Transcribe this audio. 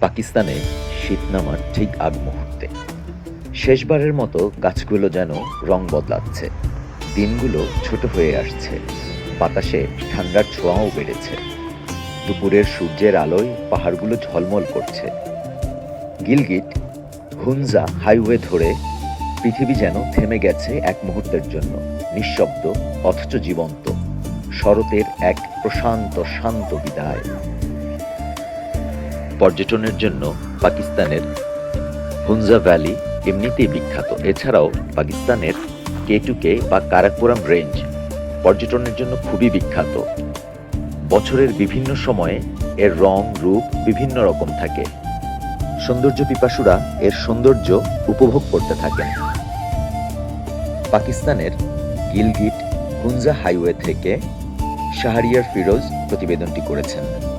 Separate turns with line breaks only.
পাকিস্তানে শীত নামার ঠিক আগ মুহূর্তে। শেষবারের মতো গাছগুলো যেন রং বদলাচ্ছে। দিনগুলো ছোট হয়ে আসছে। বাতাসে ঠান্ডার ছোঁয়াও বেড়েছে। দুপুরের সূর্যের আলোয় পাহাড়গুলো ঝলমল করছে। গিলগিট হুনজা হাইওয়ে ধরে পৃথিবী যেন থেমে গেছে এক মুহূর্তের জন্য, নিঃশব্দ, অথচ জীবন্ত। শরতের এক প্রশান্ত, শান্ত বিদায়। পর্যটনের জন্য পাকিস্তানের হুনজা ভ্যালি এমনিতেই বিখ্যাত। এছাড়াও পাকিস্তানের কেটুকে বা কারাকোরাম রেঞ্জ পর্যটনের জন্য খুবই বিখ্যাত। বছরের বিভিন্ন সময়ে এর রং, রূপ বিভিন্ন রকম থাকে। সৌন্দর্য পিপাসুরা এর সৌন্দর্য উপভোগ করতে থাকেন। পাকিস্তানের গিলগিট হুনজা হাইওয়ে থেকে শাহরিয়ার ফিরোজ প্রতিবেদনটি করেছেন।